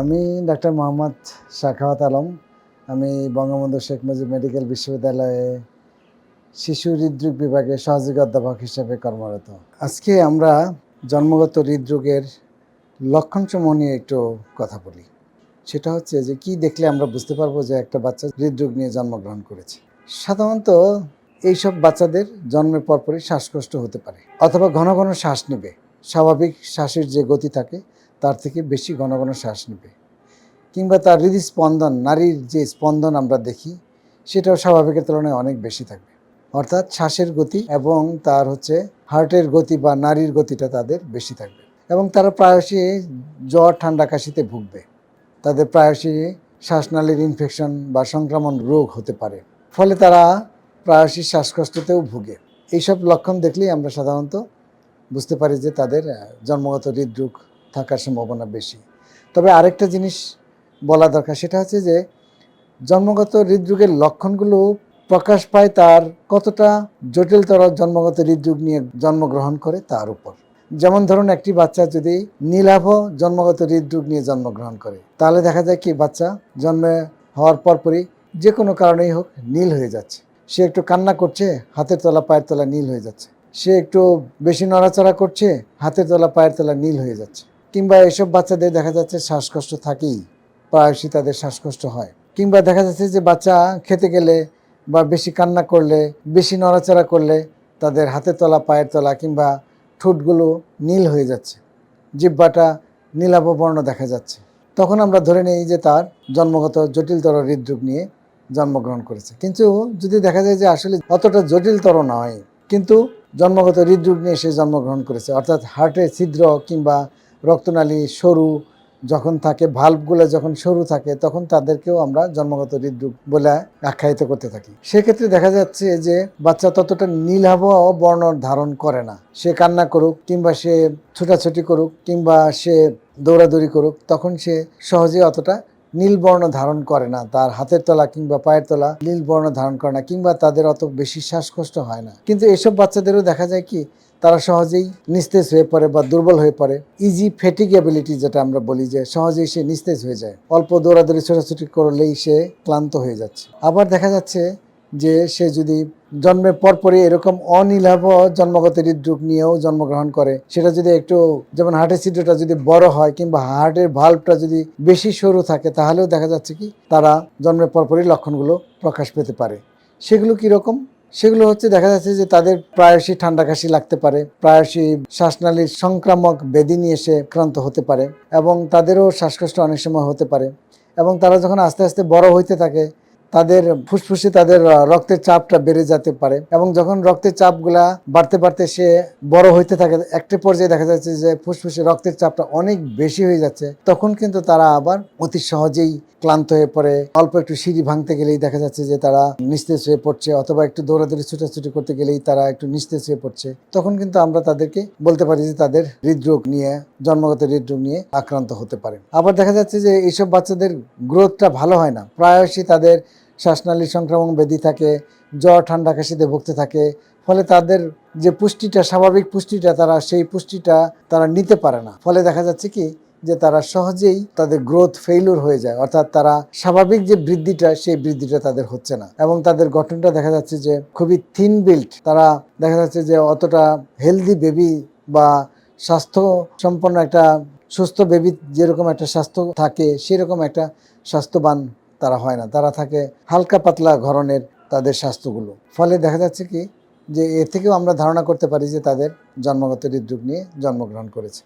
আমি ডাক্তার মোহাম্মদ শাখাওয়াত আলম। আমি বঙ্গবন্ধু শেখ মুজিব মেডিকেল বিশ্ববিদ্যালয়ে শিশু হৃদরোগ বিভাগে সহযোগী অধ্যাপক হিসেবে কর্মরত। আজকে আমরা জন্মগত হৃদরোগের লক্ষণসমূহ নিয়ে একটু কথা বলি। সেটা হচ্ছে যে, কি দেখলে আমরা বুঝতে পারব যে একটা বাচ্চা হৃদরোগ নিয়ে জন্মগ্রহণ করেছে? সাধারণত এইসব বাচ্চাদের জন্মের পরপরই শ্বাসকষ্ট হতে পারে, অথবা ঘন ঘন শ্বাস নেবে। স্বাভাবিক শ্বাসের যে গতি থাকে তার থেকে বেশি ঘন ঘন শ্বাস নেবে। কিংবা তার হৃদস্পন্দন, নারীর যে স্পন্দন আমরা দেখি, সেটাও স্বাভাবিকের তুলনায় অনেক বেশি থাকবে। অর্থাৎ শ্বাসের গতি এবং তার হচ্ছে হার্টের গতি বা নারীর গতিটা তাদের বেশি থাকবে। এবং তারা প্রায়শই জ্বর, ঠান্ডা কাশিতে ভুগবে। তাদের প্রায়শই শ্বাসনালীর ইনফেকশন বা সংক্রমণ রোগ হতে পারে। ফলে তারা প্রায়শই শ্বাসকষ্টতেও ভুগে। এইসব লক্ষণ দেখলেই আমরা সাধারণত বুঝতে পারি যে তাদের জন্মগত হৃদরোগ থাকার সম্ভাবনা বেশি। তবে আরেকটা জিনিস বলা দরকার, সেটা হচ্ছে যে জন্মগত হৃদরোগের লক্ষণগুলো প্রকাশ পায় তার কতটা জটিলতর জন্মগত হৃদরোগ নিয়ে জন্মগ্রহণ করে তার উপর। যেমন ধরুন, একটি বাচ্চা যদি নীলাভ জন্মগত হৃদরোগ নিয়ে জন্মগ্রহণ করে, তাহলে দেখা যায় কি, বাচ্চা জন্মে হওয়ার পরপরই যে কোনো কারণেই হোক নীল হয়ে যাচ্ছে। সে একটু কান্না করছে, হাতের তলা, পায়ের তলা নীল হয়ে যাচ্ছে। সে একটু বেশি নড়াচড়া করছে, হাতের তলা, পায়ের তলা নীল হয়ে যাচ্ছে। কিংবা এসব বাচ্চাদের দেখা যাচ্ছে শ্বাসকষ্ট থাকেই, প্রায়শই তাদের শ্বাসকষ্ট হয়। কিংবা দেখা যাচ্ছে যে বাচ্চা খেতে গেলে বা বেশি কান্না করলে, বেশি নড়াচড়া করলে তাদের হাতের তলা, পায়ের তলা কিংবা ঠোঁটগুলো নীল হয়ে যাচ্ছে, জিব্বাটা নীলাভ বর্ণ দেখা যাচ্ছে। তখন আমরা ধরে নিই যে তার জন্মগত জটিলতর হৃদরোগ নিয়ে জন্মগ্রহণ করেছে। কিন্তু যদি দেখা যায় যে আসলে অতটা জটিলতর নয়, কিন্তু জন্মগত হৃদরোগ নিয়ে সে জন্মগ্রহণ করেছে, অর্থাৎ হার্টের ছিদ্র কিংবা রক্তনালী সরু যখন থাকে ভাল্বগুলো যখন সরু থাকে, তখন তাদেরকেও আমরা জন্মগত হৃদরোগ বলে আখ্যায়িত করতে থাকি। সেক্ষেত্রে দেখা যাচ্ছে যে বাচ্চা ততটা নীলাভ বর্ণ ধারণ করে না। সে কান্না করুক কিংবা সে ছুটাছুটি করুক কিংবা সে দৌড়াদৌড়ি করুক, তখন সে সহজে অতটা নীল বর্ণ ধারণ করে না। তার হাতের তলা কিংবা পায়ের তলা নীল বর্ণ ধারণ করে না কিংবা তাদের অত বেশি শ্বাসকষ্ট হয় না। কিন্তু এসব বাচ্চাদেরও দেখা যায় কি তারা সহজেই নিস্তেজ হয়ে পড়ে বা দুর্বল হয়ে পড়ে। ইজি ফেটিগেবিলিটি যেটা আমরা বলি যে সহজেই সে নিস্তেজ হয়ে যায়। অল্প দৌড়াদৌড়ি, ছোটাছুটি করলেই সে ক্লান্ত হয়ে যাচ্ছে। আবার দেখা যাচ্ছে যে সে যদি জন্মের পরপরই এরকম অনীলাভ জন্মগত হৃদরোগ নিয়েও জন্মগ্রহণ করে, সেটা যদি একটু যেমন হার্টের ছিদ্রটা যদি বড় হয় কিংবা হার্টের ভাল্বটা যদি বেশি সরু থাকে, তাহলেও দেখা যাচ্ছে কি তারা জন্মের পরপরই লক্ষণগুলো প্রকাশ পেতে পারে। সেগুলো কীরকম? সেগুলো হচ্ছে দেখা যাচ্ছে যে তাদের প্রায়শই ঠান্ডা কাশি লাগতে পারে, প্রায়শই শ্বাসনালীর সংক্রামক বেদি নিয়ে এসে আক্রান্ত হতে পারে এবং তাদেরও শ্বাসকষ্ট অনেক সময় হতে পারে এবং তারা যখন আস্তে আস্তে বড় হইতে থাকে তাদের ফুসফুসে তাদের রক্তের চাপটা বেড়ে যেতে পারে এবং যখন রক্তের চাপগুলা বাড়তে বাড়তে সে বড় হইতে থাকে, একটা পর্যায়ে দেখা যাচ্ছে যে ফুসফুসে রক্তের চাপটা অনেক বেশি হয়ে যাচ্ছে, তখন কিন্তু তারা আবার অতি সহজেই ক্লান্ত হয়ে পড়ে। অল্প একটু সিঁড়ি ভাঙতে গেলেই দেখা যাচ্ছে যে তারা নিস্তেজ হয়ে পড়ছে অথবা একটু দৌড়াদৌড়ি ছুটাছুটি করতে গেলেই তারা একটু নিস্তেজ হয়ে পড়ছে। তখন কিন্তু আমরা তাদেরকে বলতে পারি যে তাদের হৃদরোগ নিয়ে, জন্মগত হৃদরোগ নিয়ে আক্রান্ত হতে পারে। আবার দেখা যাচ্ছে যে এইসব বাচ্চাদের গ্রোথটা ভালো হয় না। প্রায়শই তাদের শ্বাসনালী সংক্রমণ ব্যাধি থাকে, জ্বর, ঠান্ডা কাশিতে ভুগতে থাকে, ফলে তাদের যে পুষ্টিটা, স্বাভাবিক পুষ্টিটা, তারা সেই পুষ্টিটা তারা নিতে পারে না। ফলে দেখা যাচ্ছে কি যে তারা সহজেই তাদের গ্রোথ ফেইলুর হয়ে যায়, অর্থাৎ তারা স্বাভাবিক যে বৃদ্ধিটা, সেই বৃদ্ধিটা তাদের হচ্ছে না। এবং তাদের গঠনটা দেখা যাচ্ছে যে খুবই থিন বিল্ট তারা দেখা যাচ্ছে যে অতটা হেলদি বেবি বা স্বাস্থ্য সম্পন্ন একটা সুস্থ বেবি যেরকম একটা স্বাস্থ্য থাকে, সেরকম একটা স্বাস্থ্যবান তারা হয় না। তারা থাকে হালকা পাতলা ঘরনের তাদের স্বাস্থ্যগুলো। ফলে দেখা যাচ্ছে কি যে এ থেকেও আমরা ধারণা করতে পারি যে তাদের জন্মগত হৃদরোগ নিয়ে জন্মগ্রহণ করেছে।